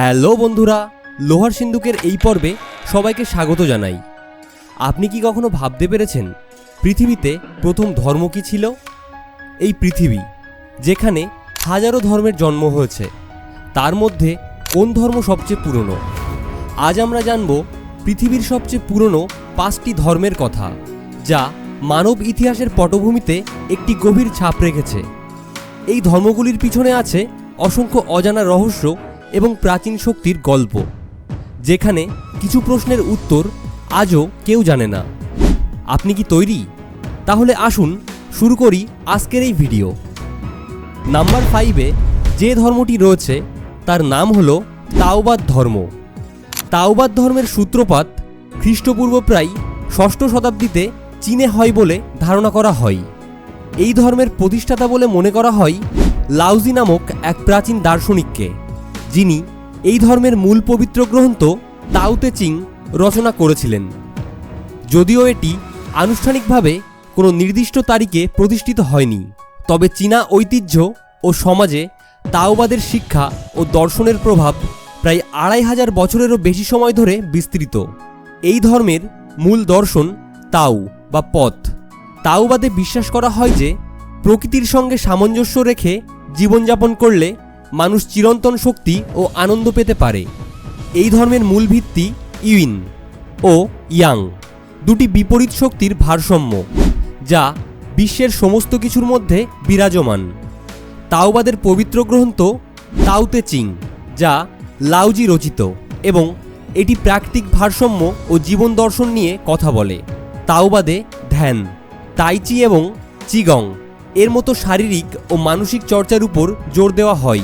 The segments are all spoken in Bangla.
হ্যালো বন্ধুরা, লোহার সিন্ধুকের এই পর্বে সবাইকে স্বাগত জানাই। আপনি কি কখনো ভাবতে পেরেছেন পৃথিবীতে প্রথম ধর্ম কি ছিল? এই পৃথিবী, যেখানে হাজারো ধর্মের জন্ম হয়েছে, তার মধ্যে কোন ধর্ম সবচেয়ে পুরনো? আজ আমরা জানব পৃথিবীর সবচেয়ে পুরনো পাঁচটি ধর্মের কথা, যা মানব ইতিহাসের পটভূমিতে একটি গভীর ছাপ রেখেছে। এই ধর্মগুলির পিছনে আছে অসংখ্য অজানা রহস্য এবং প্রাচীন শক্তির গল্প, যেখানে কিছু প্রশ্নের উত্তর আজও কেউ জানে না। আপনি কি তৈরি? তাহলে আসুন শুরু করি আজকের এই ভিডিও। নাম্বার ফাইভে যে ধর্মটি রয়েছে, তার নাম হলো তাওবাদ ধর্ম। তাওবাদ ধর্মের সূত্রপাত খ্রিস্টপূর্ব প্রায় ষষ্ঠ শতাব্দীতে চীনে হয় বলে ধারণা করা হয়। এই ধর্মের প্রতিষ্ঠাতা বলে মনে করা হয় লাউজি নামক এক প্রাচীন দার্শনিককে। যিনি এই ধর্মের মূল পবিত্র গ্রন্থ তাওতে চিং রচনা করেছিলেন। যদিও এটি আনুষ্ঠানিকভাবে কোনো নির্দিষ্ট তারিখে প্রতিষ্ঠিত হয়নি, তবে চীনা ঐতিহ্য ও সমাজে তাওবাদের শিক্ষা ও দর্শনের প্রভাব প্রায় আড়াই হাজার বছরেরও বেশি সময় ধরে বিস্তৃত। এই ধর্মের মূল দর্শন তাও বা পথ। তাওবাদে বিশ্বাস করা হয় যে প্রকৃতির সঙ্গে সামঞ্জস্য রেখে জীবনযাপন করলে মানুষ চিরন্তন শক্তি ও আনন্দ পেতে পারে। এই ধর্মের মূল ভিত্তি ইউইন ও ইয়াং। দুটি বিপরীত শক্তির ভারসাম্য, যা বিশ্বের সমস্ত কিছুর মধ্যে বিরাজমান। তাওবাদের পবিত্র গ্রন্থ তাওতে চিং, যা লাউজি রচিত এবং এটি প্রাকৃতিক ভারসাম্য ও জীবন দর্শন নিয়ে কথা বলে। তাওবাদে ধ্যান তাইচি এবং চিগং এর মতো শারীরিক ও মানসিক চর্চার উপর জোর দেওয়া হয়।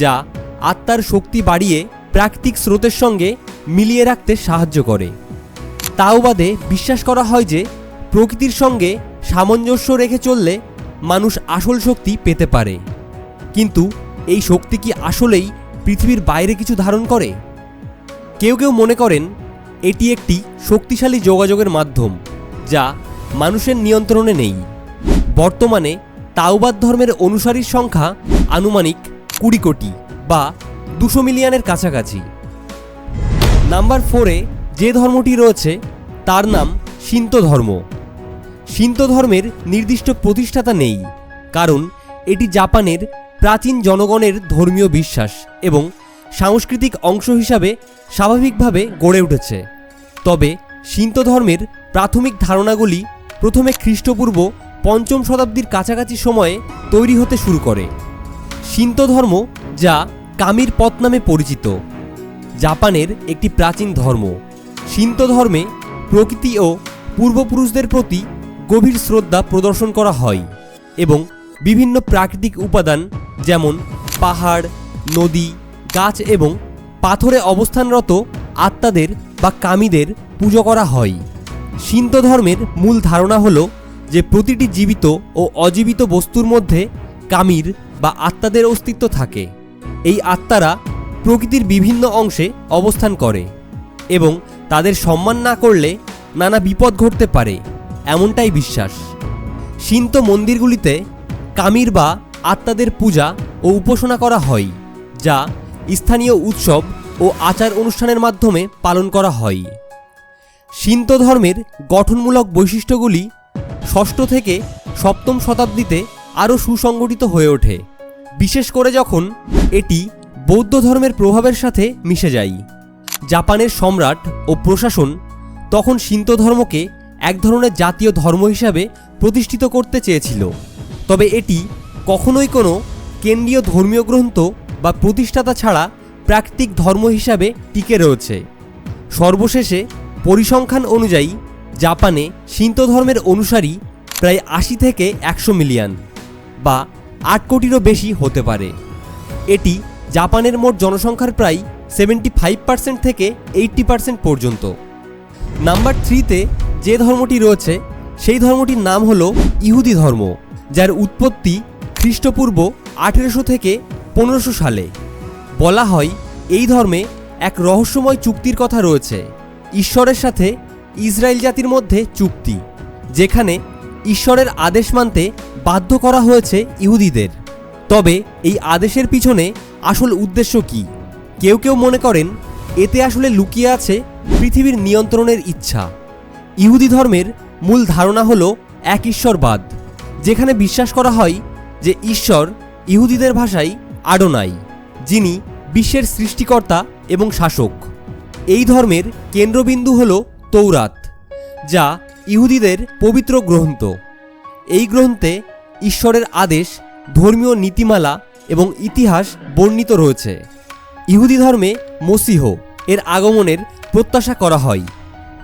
যা আত্মার শক্তি বাড়িয়ে প্রাকৃতিক স্রোতের সঙ্গে মিলিয়ে রাখতে সাহায্য করে। তাওবাদে বিশ্বাস করা হয় যে, প্রকৃতির সঙ্গে সামঞ্জস্য রেখে চললে মানুষ আসল শক্তি পেতে পারে। কিন্তু এই শক্তি কি আসলেই পৃথিবীর বাইরে কিছু ধারণ করে? কেউ কেউ মনে করেন, এটি একটি শক্তিশালী যোগাযোগের মাধ্যম, যা মানুষের নিয়ন্ত্রণে নেই। বর্তমানে তাওবাদ ধর্মের অনুসারীর সংখ্যা আনুমানিক কুড়ি কোটি বা দুশো মিলিয়নের কাছাকাছি। নাম্বার ফোরে যে ধর্মটি রয়েছে, তার নাম শিন্ত ধর্ম। শিন্ত ধর্মের নির্দিষ্ট প্রতিষ্ঠাতা নেই, কারণ এটি জাপানের প্রাচীন জনগণের ধর্মীয় বিশ্বাস এবং সাংস্কৃতিক অংশ হিসাবে স্বাভাবিকভাবে গড়ে উঠেছে। তবে শিন্ত ধর্মের প্রাথমিক ধারণাগুলি প্রথমে খ্রিস্টপূর্ব পঞ্চম শতাব্দীর কাছাকাছি সময়ে তৈরি হতে শুরু করে। শিন্ত ধর্ম যা কামির পথ নামে পরিচিত। জাপানের একটি প্রাচীন ধর্ম। শিন্ত ধর্মে প্রকৃতি ও পূর্বপুরুষদের প্রতি গভীর শ্রদ্ধা প্রদর্শন করা হয় এবং বিভিন্ন প্রাকৃতিক উপাদান যেমন পাহাড়, নদী, গাছ এবং পাথরে অবস্থানরত আত্মাদের বা কামীদের পুজো করা হয়। শিন্ত ধর্মের মূল ধারণা হল যে প্রতিটি জীবিত ও অজীবিত বস্তুর মধ্যে কামির বা আত্মাদের অস্তিত্ব থাকে। এই আত্মারা প্রকৃতির বিভিন্ন অংশে অবস্থান করে এবং তাদের সম্মান না করলে নানা বিপদ ঘটতে পারে, এমনটাই বিশ্বাস। শিন্ত মন্দিরগুলিতে কামির বা আত্মাদের পূজা ও উপাসনা করা হয়, যা স্থানীয় উৎসব ও আচার অনুষ্ঠানের মাধ্যমে পালন করা হয়। শিন্ত ধর্মের গঠনমূলক বৈশিষ্ট্যগুলি ষষ্ঠ থেকে সপ্তম শতাব্দীতে আরও সুসংগঠিত হয়ে ওঠে। বিশেষ করে যখন এটি বৌদ্ধ ধর্মের প্রভাবের সাথে মিশে যায়। জাপানের সম্রাট ও প্রশাসন তখন শিন্ত ধর্মকে এক ধরনের জাতীয় ধর্ম হিসাবে প্রতিষ্ঠিত করতে চেয়েছিল। তবে এটি কখনোই কোনো কেন্দ্রীয় ধর্মীয় গ্রন্থ বা প্রতিষ্ঠাতা ছাড়া প্রাকৃতিক ধর্ম হিসাবে টিকে রয়েছে। সর্বশেষে পরিসংখ্যান অনুযায়ী জাপানে সিন্ত ধর্মের অনুসারী প্রায় আশি থেকে একশো মিলিয়ন বা আট কোটিরও বেশি হতে পারে। এটি জাপানের মোট জনসংখ্যার প্রায় সেভেন্টি ফাইভ পার্সেন্ট থেকে এইট্টি পার্সেন্ট পর্যন্ত। নাম্বার থ্রিতে যে ধর্মটি রয়েছে, সেই ধর্মটির নাম হলো ইহুদি ধর্ম, যার উৎপত্তি খ্রিস্টপূর্ব আঠেরোশো থেকে পনেরোশো সালে। বলা হয় এই ধর্মে এক রহস্যময় চুক্তির কথা রয়েছে, ঈশ্বরের সাথে ইসরায়েল জাতির মধ্যে চুক্তি, যেখানে ঈশ্বরের আদেশ মানতে বাধ্য করা হয়েছে ইহুদিদের। তবে এই আদেশের পিছনে আসল উদ্দেশ্য কী? কেউ কেউ মনে করেন, এতে আসলে লুকিয়ে আছে পৃথিবীর নিয়ন্ত্রণের ইচ্ছা। ইহুদি ধর্মের মূল ধারণা হল এক ঈশ্বরবাদ, যেখানে বিশ্বাস করা হয় যে ঈশ্বর ইহুদিদের ভাষায় আডোনাই, যিনি বিশ্বের সৃষ্টিকর্তা এবং শাসক। এই ধর্মের কেন্দ্রবিন্দু হল তৌরাত, যা ইহুদিদের পবিত্র গ্রন্থ। এই গ্রন্থে ঈশ্বরের আদেশ, ধর্মীয় নীতিমালা এবং ইতিহাস বর্ণিত রয়েছে। ইহুদি ধর্মে মসিহ এর আগমনের প্রত্যাশা করা হয়,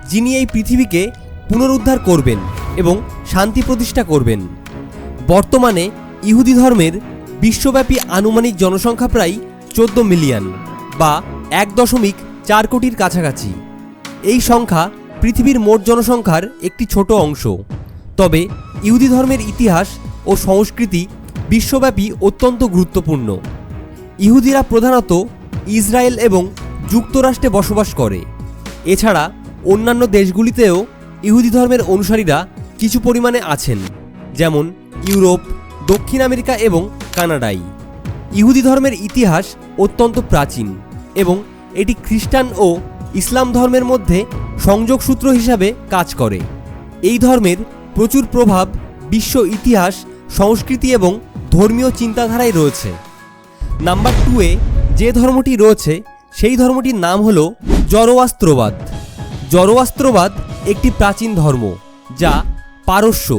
যিনি এই পৃথিবীকে পুনরুদ্ধার করবেন এবং শান্তি প্রতিষ্ঠা করবেন। বর্তমানে ইহুদি ধর্মের বিশ্বব্যাপী আনুমানিক জনসংখ্যা প্রায় চোদ্দ মিলিয়ন বা এক দশমিক চার কোটির কাছাকাছি। এই সংখ্যা পৃথিবীর মোট জনসংখ্যার একটি ছোট অংশ। তবে ইহুদি ধর্মের ইতিহাস ও সংস্কৃতি বিশ্বব্যাপী অত্যন্ত গুরুত্বপূর্ণ। ইহুদিরা প্রধানত ইসরায়েল এবং যুক্তরাষ্ট্রে বসবাস করে। এছাড়া অন্যান্য দেশগুলিতেও ইহুদি ধর্মের অনুসারীরা কিছু পরিমাণে আছেন, যেমন ইউরোপ, দক্ষিণ আমেরিকা এবং কানাডায় ইহুদি ধর্মের ইতিহাস অত্যন্ত প্রাচীন এবং এটি খ্রিস্টান ও ইসলাম ধর্মের মধ্যে সংযোগ সূত্র হিসাবে কাজ করে। এই ধর্মের প্রচুর প্রভাব বিশ্ব ইতিহাস, সংস্কৃতি এবং ধর্মীয় চিন্তাধারায় রয়েছে। নাম্বার টুয়ে যে ধর্মটি রয়েছে, সেই ধর্মটির নাম হল জরোয়াস্ত্রবাদ জরোয়াস্ত্রবাদ একটি প্রাচীন ধর্ম যা পারস্য,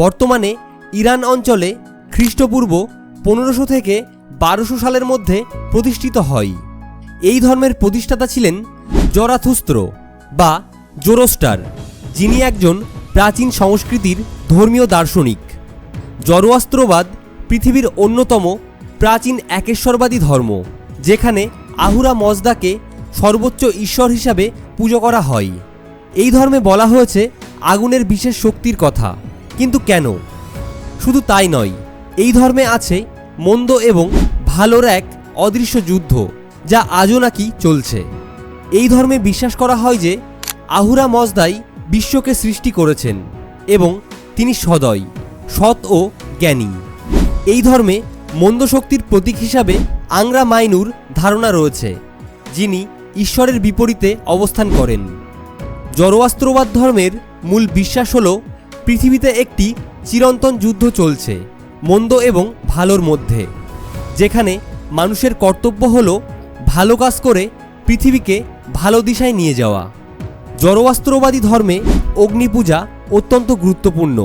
বর্তমানে ইরান অঞ্চলে খ্রিস্টপূর্ব পনেরোশো থেকে বারোশো সালের মধ্যে প্রতিষ্ঠিত হয়। এই ধর্মের প্রতিষ্ঠাতা ছিলেন জরাথুস্ত্র বা জোরোস্টার, যিনি একজন প্রাচীন সংস্কৃতির ধর্মীয় দার্শনিক। জরোয়াস্ত্রবাদ পৃথিবীর অন্যতম প্রাচীন একেশ্বরবাদী ধর্ম, যেখানে আহুরা মজদাকে সর্বোচ্চ ঈশ্বর হিসাবে পুজো করা হয়। এই ধর্মে বলা হয়েছে, আগুনের বিশেষ শক্তির কথা। কিন্তু কেন? শুধু তাই নয়, এই ধর্মে আছে মন্দ এবং ভালোর এক অদৃশ্য যুদ্ধ, যা আজও নাকি চলছে। এই ধর্মে বিশ্বাস করা হয় যে, আহুরা মজদাই বিশ্বকে সৃষ্টি করেছেন এবং তিনি সদয়, সৎ ও জ্ঞানী। এই ধর্মে মন্দ শক্তির প্রতীক হিসাবে আংরা মাইনুর ধারণা রয়েছে, যিনি ঈশ্বরের বিপরীতে অবস্থান করেন। জরোয়াস্ত্রবাদ ধর্মের মূল বিশ্বাস হল, পৃথিবীতে একটি চিরন্তন যুদ্ধ চলছে, মন্দ এবং ভালোর মধ্যে, যেখানে মানুষের কর্তব্য হল ভালো কাজ করে পৃথিবীকে ভালো দিশায় নিয়ে যাওয়া। জরোয়াস্ত্রবাদী ধর্মে অগ্নিপূজা অত্যন্ত গুরুত্বপূর্ণ।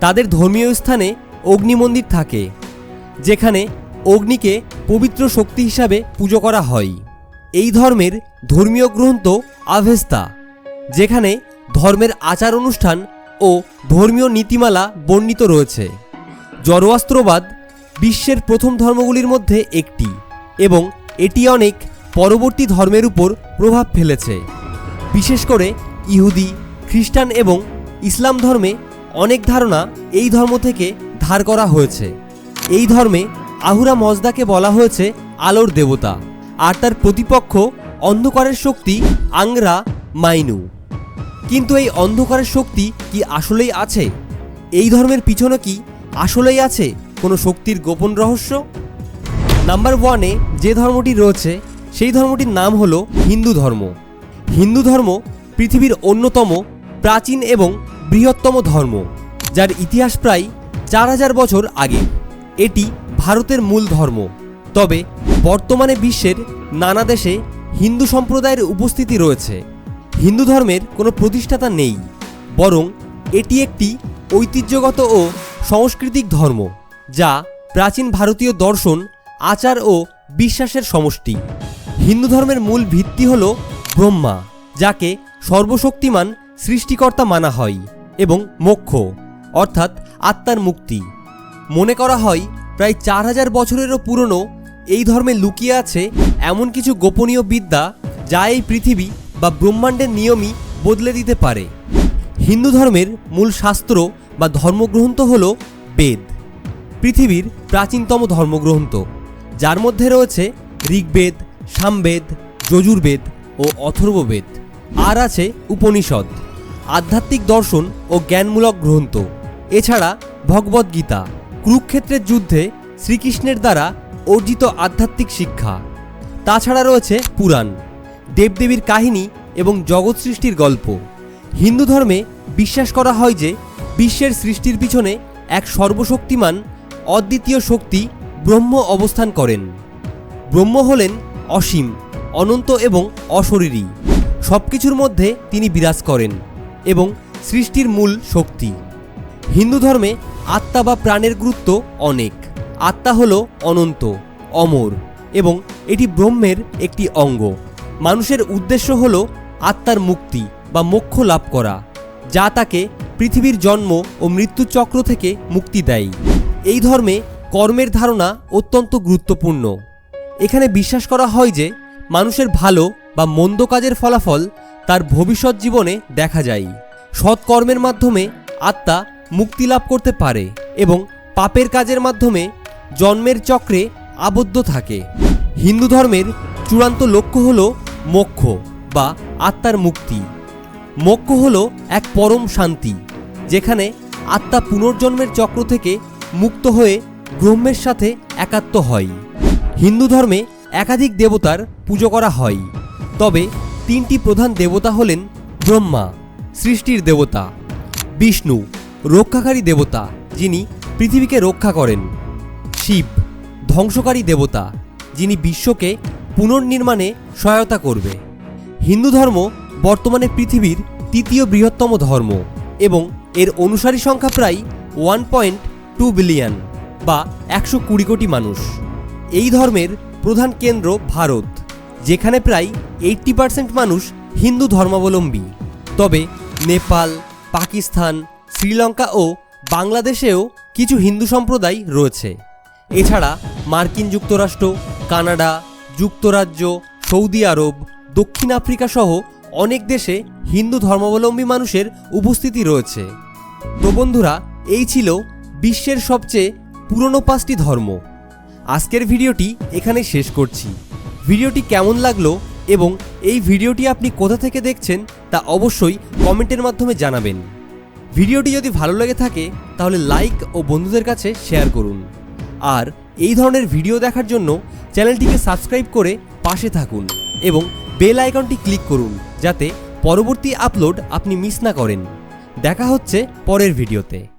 তাদের ধর্মীয় স্থানে অগ্নিমন্দির থাকে, যেখানে অগ্নিকে পবিত্র শক্তি হিসাবে পুজো করা হয়। এই ধর্মের ধর্মীয় গ্রন্থ আভেস্তা, যেখানে ধর্মের আচার অনুষ্ঠান ও ধর্মীয় নীতিমালা বর্ণিত রয়েছে। জরোয়াস্ত্রবাদ বিশ্বের প্রথম ধর্মগুলির মধ্যে একটি এবং এটি অনেক পরবর্তী ধর্মের উপর প্রভাব ফেলেছে। বিশেষ করে ইহুদি, খ্রিস্টান এবং ইসলাম ধর্মে অনেক ধারণা এই ধর্ম থেকে ধার করা হয়েছে। এই ধর্মে আহুরা মজদাকে বলা হয়েছে আলোর দেবতা, আর তার প্রতিপক্ষ অন্ধকারের শক্তি আংরা মাইনু। কিন্তু এই অন্ধকারের শক্তি কি আসলেই আছে? এই ধর্মের পিছনে কি আসলেই আছে কোনো শক্তির গোপন রহস্য? নাম্বার ওয়ানে যে ধর্মটি রয়েছে, সেই ধর্মটির নাম হলো হিন্দু ধর্ম। হিন্দু ধর্ম পৃথিবীর অন্যতম, প্রাচীন এবং বৃহত্তম ধর্ম, যার ইতিহাস প্রায় চার হাজার বছর আগে। এটি ভারতের মূল ধর্ম। তবে বর্তমানে বিশ্বের নানা দেশে হিন্দু সম্প্রদায়ের উপস্থিতি রয়েছে। হিন্দু ধর্মের কোনো প্রতিষ্ঠাতা নেই, বরং এটি একটি ঐতিহ্যগত ও সাংস্কৃতিক ধর্ম, যা প্রাচীন ভারতীয় দর্শন, আচার ও বিশ্বাসের সমষ্টি। হিন্দু ধর্মের মূল ভিত্তি হল ব্রহ্মা, যাকে সর্বশক্তিমান সৃষ্টিকর্তা মানা হয় এবং মোক্ষ, অর্থাৎ আত্মার মুক্তি। মনে করা হয়, প্রায় চার হাজার বছরেরও পুরনো এই ধর্মে লুকিয়ে আছে এমন কিছু গোপনীয় বিদ্যা যা এই পৃথিবী বা ব্রহ্মাণ্ডের নিয়মই বদলে দিতে পারে। হিন্দু ধর্মের মূল শাস্ত্র বা ধর্মগ্রন্থ হল বেদ। পৃথিবীর প্রাচীনতম ধর্মগ্রন্থ, যার মধ্যে রয়েছে ঋগ্বেদ, সামবেদ, যজুর্বেদ ও অথর্ববেদ। আর আছে উপনিষদ, আধ্যাত্মিক দর্শন ও জ্ঞানমূলক গ্রন্থ। এছাড়া ভগবদ্গীতা কুরুক্ষেত্রের যুদ্ধে শ্রীকৃষ্ণের দ্বারা অর্জিত আধ্যাত্মিক শিক্ষা। তাছাড়া রয়েছে পুরাণ, দেবদেবীর কাহিনী এবং জগৎ সৃষ্টির গল্প। হিন্দু ধর্মে বিশ্বাস করা হয় যে বিশ্বের সৃষ্টির পিছনে এক সর্বশক্তিমান, অদ্বিতীয় শক্তি ব্রহ্ম অবস্থান করেন। ব্রহ্ম হলেন অসীম অনন্ত এবং অশরীরী। সব কিছুর মধ্যে তিনি বিরাজ করেন এবং সৃষ্টির মূল শক্তি। হিন্দু ধর্মে আত্মা বা প্রাণের গুরুত্ব অনেক। আত্মা হল অনন্ত, অমর এবং এটি ব্রহ্মের একটি অঙ্গ। মানুষের উদ্দেশ্য হল আত্মার মুক্তি বা মোক্ষ লাভ করা, যা তাকে পৃথিবীর জন্ম ও মৃত্যু চক্র থেকে মুক্তি দেয়। এই ধর্মে কর্মের ধারণা অত্যন্ত গুরুত্বপূর্ণ। এখানে বিশ্বাস করা হয় যে মানুষের ভালো বা মন্দ কাজের ফলাফল তার ভবিষ্যৎ জীবনে দেখা যায়। সৎকর্মের মাধ্যমে আত্মা মুক্তি লাভ করতে পারে এবং পাপের কাজের মাধ্যমে জন্মের চক্রে আবদ্ধ থাকে। হিন্দু ধর্মের চূড়ান্ত লক্ষ্য হল মোক্ষ বা আত্মার মুক্তি। মোক্ষ হল এক পরম শান্তি, যেখানে আত্মা পুনর্জন্মের চক্র থেকে মুক্ত হয়ে ব্রহ্মের সাথে একাত্ম হয়। হিন্দু ধর্মে একাধিক দেবতার পুজো করা হয়। তবে তিনটি প্রধান দেবতা হলেন ব্রহ্মা, সৃষ্টির দেবতা, বিষ্ণু, রক্ষাকারী দেবতা, যিনি পৃথিবীকে রক্ষা করেন। শিব, ধ্বংসকারী দেবতা, যিনি বিশ্বকে পুনর্নির্মাণে সহায়তা করবে। হিন্দু ধর্ম বর্তমানে পৃথিবীর তৃতীয় বৃহত্তম ধর্ম এবং এর অনুসারী সংখ্যা প্রায় ওয়ান পয়েন্ট টু বিলিয়ন বা একশো কুড়ি কোটি মানুষ। এই ধর্মের প্রধান কেন্দ্র ভারত, যেখানে প্রায় এইট্টি পার্সেন্ট মানুষ হিন্দু ধর্মাবলম্বী। তবে নেপাল, পাকিস্তান, শ্রীলঙ্কা ও বাংলাদেশেও কিছু হিন্দু সম্প্রদায় রয়েছে। এছাড়া মার্কিন যুক্তরাষ্ট্র, কানাডা, যুক্তরাজ্য, সৌদি আরব, দক্ষিণ আফ্রিকা সহ অনেক দেশে হিন্দু ধর্মাবলম্বী মানুষের উপস্থিতি রয়েছে। তো বন্ধুরা, এই ছিল বিশ্বের সবচেয়ে পুরনো পাঁচটি ধর্ম। আজকের ভিডিওটি এখানে শেষ করছি। ভিডিওটি কেমন লাগল এবং এই ভিডিওটি আপনি কোথা থেকে দেখছেন তা অবশ্যই কমেন্টের মাধ্যমে জানাবেন। ভিডিওটি যদি ভালো লেগে থাকে, তাহলে লাইক ও বন্ধুদের কাছে শেয়ার করুন। আর এই ধরনের ভিডিও দেখার জন্য চ্যানেলটিকে সাবস্ক্রাইব করে পাশে থাকুন এবং বেল আইকনটি ক্লিক করুন, যাতে পরবর্তী আপলোড আপনি মিস না করেন। দেখা হচ্ছে পরের ভিডিওতে।